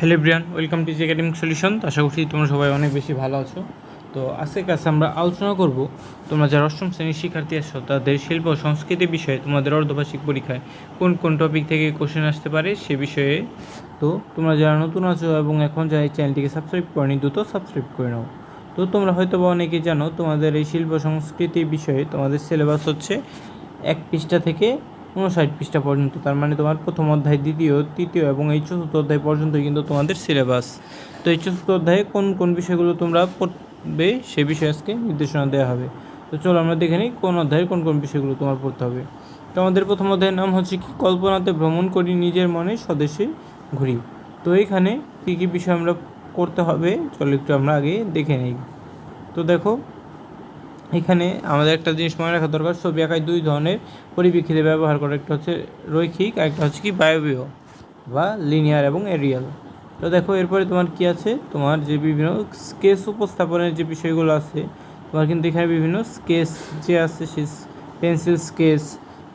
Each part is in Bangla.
Hello Brian welcome to academic solution আশা করছি তোমরা সবাই অনেক বেশি ভালো আছো। তো আজকের কাছে আমরা আলোচনা করব, তোমরা যারা অষ্টম শ্রেণির শিক্ষার্থী আসছো তাদের শিল্প ও সংস্কৃতি বিষয়ে তোমাদের অর্ধবার্ষিক পরীক্ষায় কোন কোন টপিক থেকে কোশ্চেন আসতে পারে সে বিষয়ে। তো তোমরা যারা নতুন আছো এবং এখন যারা এই চ্যানেলটিকে সাবস্ক্রাইব করেনি, দ্রুত সাবস্ক্রাইব করে নাও। তো তোমরা হয়তো বা অনেকেই জানো, তোমাদের এই শিল্প সংস্কৃতি বিষয়ে তোমাদের সিলেবাস হচ্ছে এক পৃষ্ঠা থেকে উনষাট পৃষ্ঠা পর্যন্ত, তার মানে তোমার প্রথম অধ্যায়, দ্বিতীয়, তৃতীয় এবং এই চতুর্থ অধ্যায় পর্যন্ত কিন্তু তোমাদের সিলেবাস তো এই চতুর্থ অধ্যায়ে কোন কোন বিষয়গুলো তোমরা পড়বে, সে বিষয়ে আজকে নির্দেশনা দেওয়া হবে। তো চলো আমরা দেখে নিই কোন অধ্যায়ে কোন কোন বিষয়গুলো তোমার পড়তে হবে। তো আমাদের প্রথম অধ্যায়ের নাম হচ্ছে, কি কল্পনাতে ভ্রমণ করি নিজের মনে স্বদেশে ঘুরি? তো এখানে কী কী বিষয় আমরা করতে হবে, চলো একটু আমরা আগে দেখে নিই। তো দেখো এখানে আমাদের একটা জিনিস মনে রাখা দরকার, ছবি আঁকায় দুই ধরনের পরিপ্রেক্ষিতে ব্যবহার করে, একটা হচ্ছে রৈখিক আর একটা হচ্ছে কি বায়বীয় বা লিনিয়ার এবং এরিয়াল। তো দেখো, এরপরে তোমার কি আছে? তোমার যে বিভিন্ন স্কেচ উপস্থাপনের যে বিষয়গুলো আছে, তোমার কিন্তু এখানে বিভিন্ন স্কেচ যে আছে সে, পেন্সিল স্কেচ,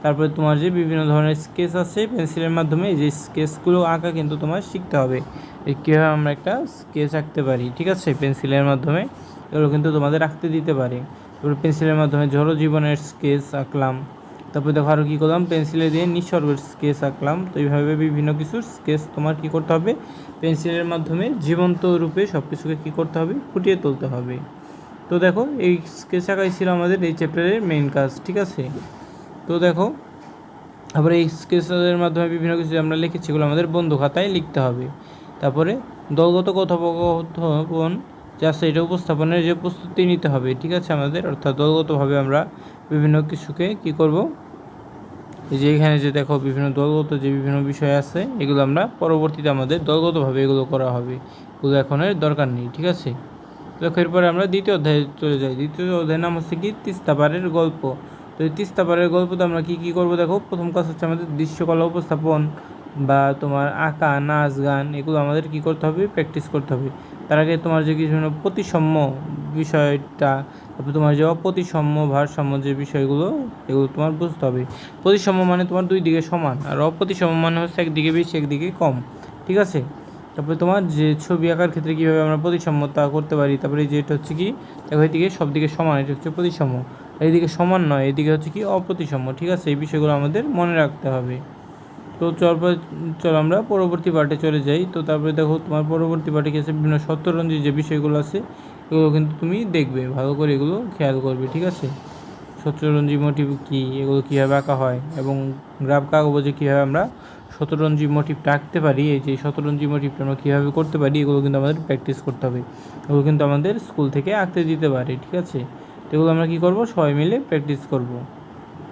তারপরে তোমার যে বিভিন্ন ধরনের স্কেচ আছে, পেন্সিলের মাধ্যমে যে স্কেচগুলো আঁকা কিন্তু তোমার শিখতে হবে। কীভাবে আমরা একটা স্কেচ আঁকতে পারি, ঠিক আছে? পেন্সিলের মাধ্যমে, এগুলো কিন্তু তোমাদের আঁকতে দিতে পারে। পেন্সিলের মাধ্যমে ঝড়ো জীবনের স্কেচ আঁকলাম। তারপরে দেখো আরও কী করলাম? পেন্সিলে দিয়ে নিসর্গের স্কেচ আঁকলাম। তো এইভাবে বিভিন্ন কিছুর স্কেচ তোমার কী করতে হবে? পেন্সিলের মাধ্যমে জীবন্ত রূপে সব কিছুকে কী করতে হবে? ফুটিয়ে তুলতে হবে। তো দেখো, এই স্কেচ আঁকাই ছিল আমাদের এই চ্যাপ্টারের মেইন কাজ, ঠিক আছে? তো দেখো তারপরে এই স্কেচের মাধ্যমে বিভিন্ন কিছু আমরা লিখেছি, এগুলো আমাদের বন্ধু খাতায় লিখতে হবে। তারপরে দলগত কথোপকথন যা আছে এটা উপস্থাপনের যে প্রস্তুতি নিতে হবে, ঠিক আছে আমাদের? অর্থাৎ দলগতভাবে আমরা বিভিন্ন কিছুকে কি করব? যে এখানে যে দেখো বিভিন্ন দলগত যে বিভিন্ন বিষয় আছে, এগুলো আমরা পরবর্তীতে আমাদের দলগতভাবে এগুলো করা হবে। এগুলো এখন দরকার নেই, ঠিক আছে? দেখো, এরপরে আমরা দ্বিতীয় অধ্যায়ে চলে যাই। দ্বিতীয় অধ্যায়ের নাম হচ্ছে কি? তিস্তাপাড়ের গল্প। তো এই তিস্তাপাড়ের গল্পতে আমরা কি কি করব দেখো? প্রথম কাজ হচ্ছে আমাদের দৃশ্যকলা উপস্থাপন। বা তোমার আঁকা, নাচ, গান, এগুলো আমাদের কি করতে হবে? প্র্যাকটিস করতে হবে। তার আগে তোমার যে কিছু প্রতিসম্য বিষয়টা, তারপর তোমার যে অপ্রতিসাম্য, ভারসাম্য যে বিষয়গুলো, এগুলো তোমার বুঝতে হবে। প্রতিসম্য মানে তোমার দুই দিকে সমান, আর অপ্রতিসাম্য মানে হচ্ছে একদিকে বেশি, একদিকে কম। ঠিক আছে? তারপরে তোমার যে ছবি আঁকার ক্ষেত্রে কীভাবে আমরা প্রতিসাম্যতা করতে পারি, তারপরে যে এটা হচ্ছে কি? দেখো, এদিকে সব দিকে সমান, এটা হচ্ছে প্রতিসাম্য। এইদিকে সমান নয়, এদিকে হচ্ছে কি অপ্রতিসাম্য। ঠিক আছে? এই বিষয়গুলো আমাদের মনে রাখতে হবে। তো চল চল আমরা পরবর্তী পার্টে চলে যাই। তো তারপরে দেখো, তোমার পরবর্তী পার্টে আছে বিভিন্ন সত্যরঞ্জি যে বিষয়গুলো আছে, এগুলো কিন্তু তুমি দেখবে। ভালো করে এগুলো খেয়াল করবে, ঠিক আছে? সত্যরঞ্জি মোটিভ কী, এগুলো কীভাবে আঁকা হয়, এবং গ্রাফ কাগজে কীভাবে আমরা শতরঞ্জি মোটিভটা আঁকতে পারি, এই যে শতরঞ্জি মোটিভটা আমরা কীভাবে করতে পারি, এগুলো কিন্তু আমাদের প্র্যাকটিস করতে হবে। এগুলো কিন্তু আমাদের স্কুল থেকে আঁকতে দিতে পারে, ঠিক আছে? এগুলো আমরা কী করব? সবাই মিলে প্র্যাকটিস করব।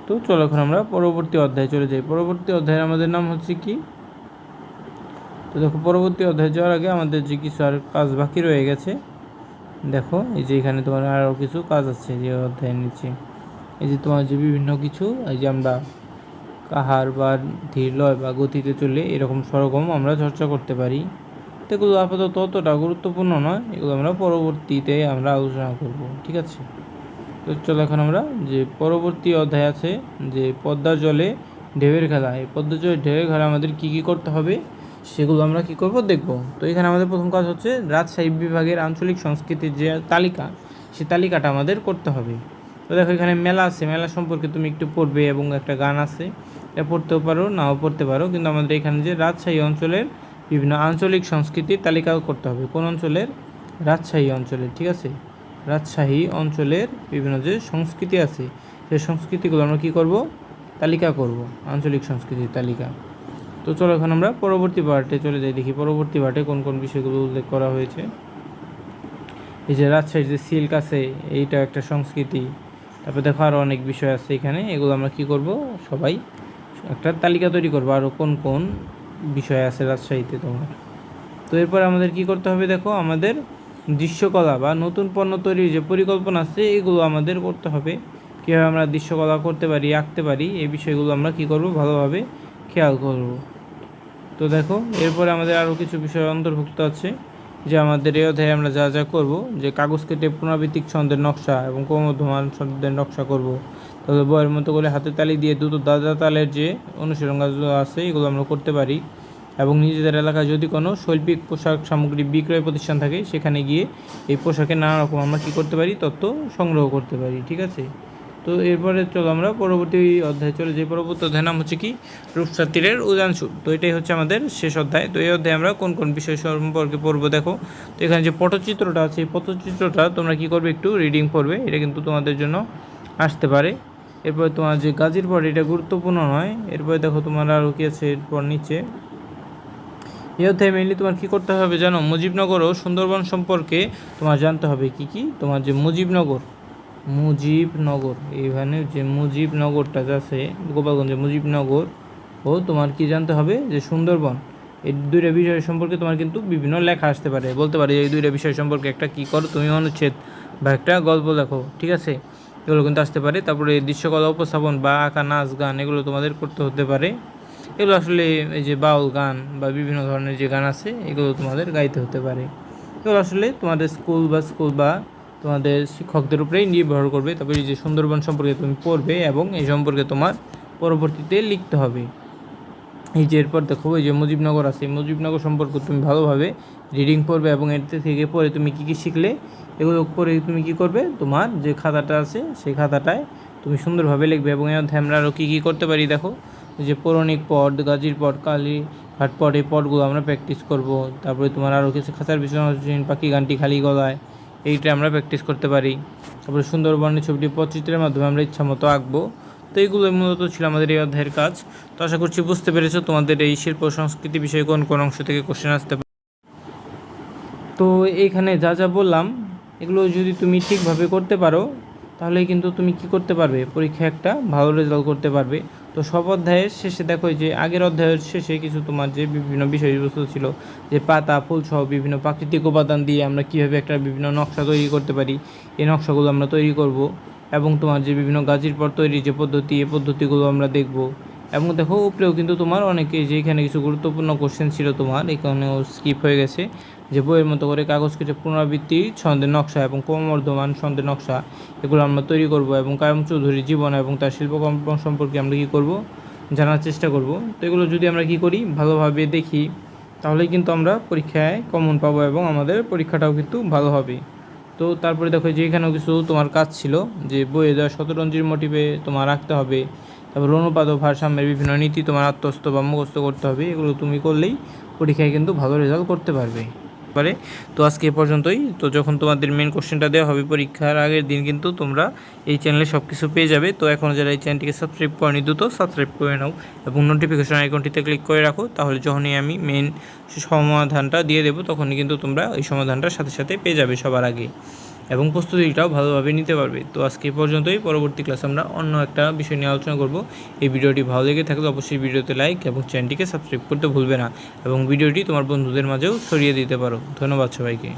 তো চলো এখন আমরা পরবর্তী অধ্যায়ে চলে যাই। পরবর্তী অধ্যায়ে আমাদের নাম হচ্ছে কি? তো দেখো, পরবর্তী অধ্যায়ে যাওয়ার আগে আমাদের যে কিছু আর কাজ বাকি রয়ে গেছে, দেখো, এই যে এখানে তোমার আরও কিছু কাজ আছে যে অধ্যায়ের নিচে। এই যে তোমার যে বিভিন্ন কিছু, এই যে আমরা কাহার বা ধীর, লয় বা গতিতে চলে এরকম সরকম আমরা চর্চা করতে পারি। তো এগুলো আপাতত অতটা গুরুত্বপূর্ণ নয়, এগুলো আমরা পরবর্তীতে আমরা আলোচনা করব, ঠিক আছে? তো চলো এখন আমরা যে পরবর্তী অধ্যায় আছে যে পদ্মার জলে ঢেউয়ের খেলা। এই পদ্মার জলে ঢেউয়ের খেলা আমাদের কী কী করতে হবে সেগুলো আমরা কি করব দেখব। তো এখানে আমাদের প্রথম কাজ হচ্ছে রাজশাহী বিভাগের আঞ্চলিক সংস্কৃতির যে তালিকা, সেই তালিকাটা আমাদের করতে হবে। তো দেখো এখানে মেলা আছে। মেলা সম্পর্কে তুমি একটু পড়বে এবং একটা গান আছে। এটা পড়তেও পারো, নাও পড়তে পারো। কিন্তু আমাদের এখানে যে রাজশাহী অঞ্চলের বিভিন্ন আঞ্চলিক সংস্কৃতির তালিকাও করতে হবে। কোন অঞ্চলের? রাজশাহী অঞ্চলের, ঠিক আছে? রাজশাহী অঞ্চলের বিভিন্ন যে সংস্কৃতি আছে, সেই সংস্কৃতিগুলো আমরা কী করব? তালিকা করব, আঞ্চলিক সংস্কৃতির তালিকা। তো চলো এখন আমরা পরবর্তী পার্টে চলে যাই, দেখি পরবর্তী পার্টে কোন কোন বিষয়গুলো উল্লেখ করা হয়েছে। এই যে রাজশাহীর যে সিল্ক আছে এইটা একটা সংস্কৃতি। তারপর দেখো আরও অনেক বিষয় আছে এখানে, এগুলো আমরা কি করব? সবাই একটা তালিকা তৈরি করব আরও কোন কোন বিষয় আছে রাজশাহীতে তোমার। তো এরপর আমাদের কি করতে হবে দেখো, আমাদের দৃশ্যকলা বা নতুন পণ্য তৈরির যে পরিকল্পনা আছে, এগুলো আমাদের করতে হবে। কীভাবে আমরা দৃশ্যকলা করতে পারি, আঁকতে পারি, এই বিষয়গুলো আমরা কি করব? ভালোভাবে খেয়াল করব। তো দেখো, এরপরে আমাদের আরও কিছু বিষয় অন্তর্ভুক্ত আছে, যে আমাদের এই অধ্যায়ে আমরা যা যা করব, যে কাগজ কেটে পুনরাবৃত্তিক ছন্দের নকশা এবং ক্রমধমান ছন্দের নকশা করব। তাহলে বইয়ের মতো করে হাতে তালি দিয়ে দুটো দাদা তালের যে অনুশীলন কাজগুলো আছে, এগুলো আমরা করতে পারি। এবং নিজেদের এলাকায় যদি কোনো শৈল্পিক পোশাক সামগ্রী বিক্রয় প্রতিষ্ঠান থাকে, সেখানে গিয়ে এই পোশাকের নানা রকম আমরা কী করতে পারি? তথ্য সংগ্রহ করতে পারি, ঠিক আছে? তো এরপরে চলো আমরা পরবর্তী অধ্যায়ে চলে যাই। পরবর্তী অধ্যায় নাম হচ্ছে কি? রূপসার তীরের উদাংশু তো এটাই হচ্ছে আমাদের শেষ অধ্যায়। তো এই অধ্যায়ে আমরা কোন কোন বিষয় সম্পর্কে পড়ব দেখো? তো এখানে যে পটচিত্রটা আছে, এই পটচিত্রটা তোমরা কি করবে? একটু রিডিং করবে এটা কিন্তু তোমাদের জন্য আসতে পারে। এরপরে তোমার যে গাজীর পর, এটা গুরুত্বপূর্ণ নয়। এরপরে দেখো তোমার আরও কি আছে? এরপর নিচে এই অধ্যায়ে মেনলি তোমার কী করতে হবে জানো? মুজিবনগর ও সুন্দরবন সম্পর্কে তোমার জানতে হবে কি কি? তোমার যে মুজিবনগর মুজিবনগর, এইখানে যে মুজিবনগরটা আছে, গোপালগঞ্জে মুজিবনগর ও তোমার কি জানতে হবে? যে সুন্দরবন, এই দুইটা বিষয় সম্পর্কে তোমার কিন্তু বিভিন্ন লেখা আসতে পারে। বলতে পারে, এই দুইটা বিষয় সম্পর্কে একটা কী করো? তুমি অনুচ্ছেদ বা একটা গল্প দেখো ঠিক আছে? এগুলো কিন্তু আসতে পারে। তারপরে দৃশ্যকলা, উপস্থাপন বা আঁকা, নাচ, গান, এগুলো তোমাদের করতে হতে পারে। এগুলো আসলে এই যে বাউল গান বা বিভিন্ন ধরনের যে গান আছে, এগুলো তোমাদের গাইতে হতে পারে। এগুলো আসলে তোমাদের স্কুল বা স্কুল বা তোমাদের শিক্ষকদের উপরেই নির্ভর করবে। তবে এই যে সুন্দরবন সম্পর্কে তুমি পড়বে এবং এই সম্পর্কে তোমার পরবর্তীতে লিখতে হবে। এই যে এরপর দেখো, এই যে মুজিবনগর আছে, মুজিবনগর সম্পর্কে তুমি ভালোভাবে রিডিং পড়বে এবং এর থেকে পরে তুমি কী কী শিখলে, এগুলো পরে তুমি কি করবে, তোমার যে খাতাটা আছে, সেই খাতাটায় তুমি সুন্দরভাবে লিখবে এবং এর মধ্যে আমরা আরও কী কী করতে পারি দেখো। যে পৌরাণিক পট গাজীর পট কালী ঘাট পট এই পটগুলো আমরা প্র্যাকটিস করব। তারপরে তোমার আরও কিছু খাঁচার বিষয় পাখি, গানটি খালি গলায়, এইটা আমরা প্র্যাকটিস করতে পারি। তারপরে সুন্দরবনের ছবিটি পটচিত্রের মাধ্যমে আমরা ইচ্ছা মতো আঁকবো। তো এইগুলো মূলত ছিল আমাদের এই অধ্যায়ের কাজ। তো আশা করছি বুঝতে পেরেছ তোমাদের এই শিল্প সংস্কৃতি বিষয়ে কোন কোন অংশ থেকে কোশ্চেন আসতে পারে। তো এইখানে যা যা বললাম, এগুলো যদি তুমি ঠিকভাবে করতে পারো, তাহলে কিন্তু তুমি কি করতে পারবে? পরীক্ষায় একটা ভালো রেজাল্ট করতে পারবে। তো সব অধ্যায়ের শেষে দেখো যে আগের অধ্যায়ের শেষে কিছু তোমার যে বিভিন্ন বিষয়বস্তু ছিল, যে পাতা, ফুল সহ বিভিন্ন প্রাকৃতিক উপাদান দিয়ে আমরা কীভাবে একটা বিভিন্ন নকশা তৈরি করতে পারি, এই নকশাগুলো আমরা তৈরি করব এবং তোমার যে বিভিন্ন গাছের পর তৈরি যে পদ্ধতি, এই পদ্ধতিগুলো আমরা দেখব। এবং দেখো, উপরেও কিন্তু তোমার অনেকে যে এখানে কিছু গুরুত্বপূর্ণ কোশ্চেন ছিল তোমার এখানেও স্কিপ হয়ে গেছে। যে বইয়ের মতো করে কাগজ কেটে পুনরাবৃত্তি ছন্দের নকশা এবং ক্রমবর্ধমান ছন্দের নকশা, এগুলো আমরা তৈরি করব এবং কায়ম চৌধুরীর জীবন এবং তার শিল্পকর্ম সম্পর্কে আমরা কী করব জানার চেষ্টা করব। তো এগুলো যদি আমরা কী করি, ভালোভাবে দেখি, তাহলেই কিন্তু আমরা পরীক্ষায় কমন পাবো এবং আমাদের পরীক্ষাটাও কিন্তু ভালো হবে। তো তারপরে দেখো, যে এখানেও কিছু তোমার কাজ ছিল, যে বইয়ে দেওয়া শতরঞ্জির মোটিভে তোমার রাখতে হবে। তারপর অনুপাত ও ভারসাম্যের বিভিন্ন নীতি তোমার আত্মস্থ বা মুখস্থ করতে হবে, এগুলো তুমি করলেই পরীক্ষায় কিন্তু ভালো রেজাল্ট করতে পারবে। পারে তো আজকে এ পর্যন্তই। তো যখন তোমাদের মেন কোশ্চেনটা দেওয়া হবে পরীক্ষার আগের দিন কিন্তু তোমরা এই চ্যানেলে সব কিছু পেয়ে যাবে। তো এখন যারা এই চ্যানেলটিকে সাবস্ক্রাইব করেনি, দ্রুত সাবস্ক্রাইব করে নাও এবং নোটিফিকেশন আইকনটিতে ক্লিক করে রাখো। তাহলে যখনই আমি মেন সমাধানটা দিয়ে দেবো, তখনই কিন্তু তোমরা এই সমাধানটার সাথে সাথে পেয়ে যাবে সবার আগে। এবং প্রস্তুতিটাও ভালোভাবে নিতে পারবে। তো আজকে পর্যন্তই। পরবর্তী ক্লাসে আমরা অন্য একটা বিষয় নিয়ে আলোচনা করব। এই ভিডিওটি ভালো লেগে থাকলে অবশ্যই ভিডিওতে লাইক এবং চ্যানেলটিকে সাবস্ক্রাইব করতে ভুলবে না এবং ভিডিওটি তোমার বন্ধুদের মাঝেও ছড়িয়ে দিতে পারো। ধন্যবাদ সবাইকে।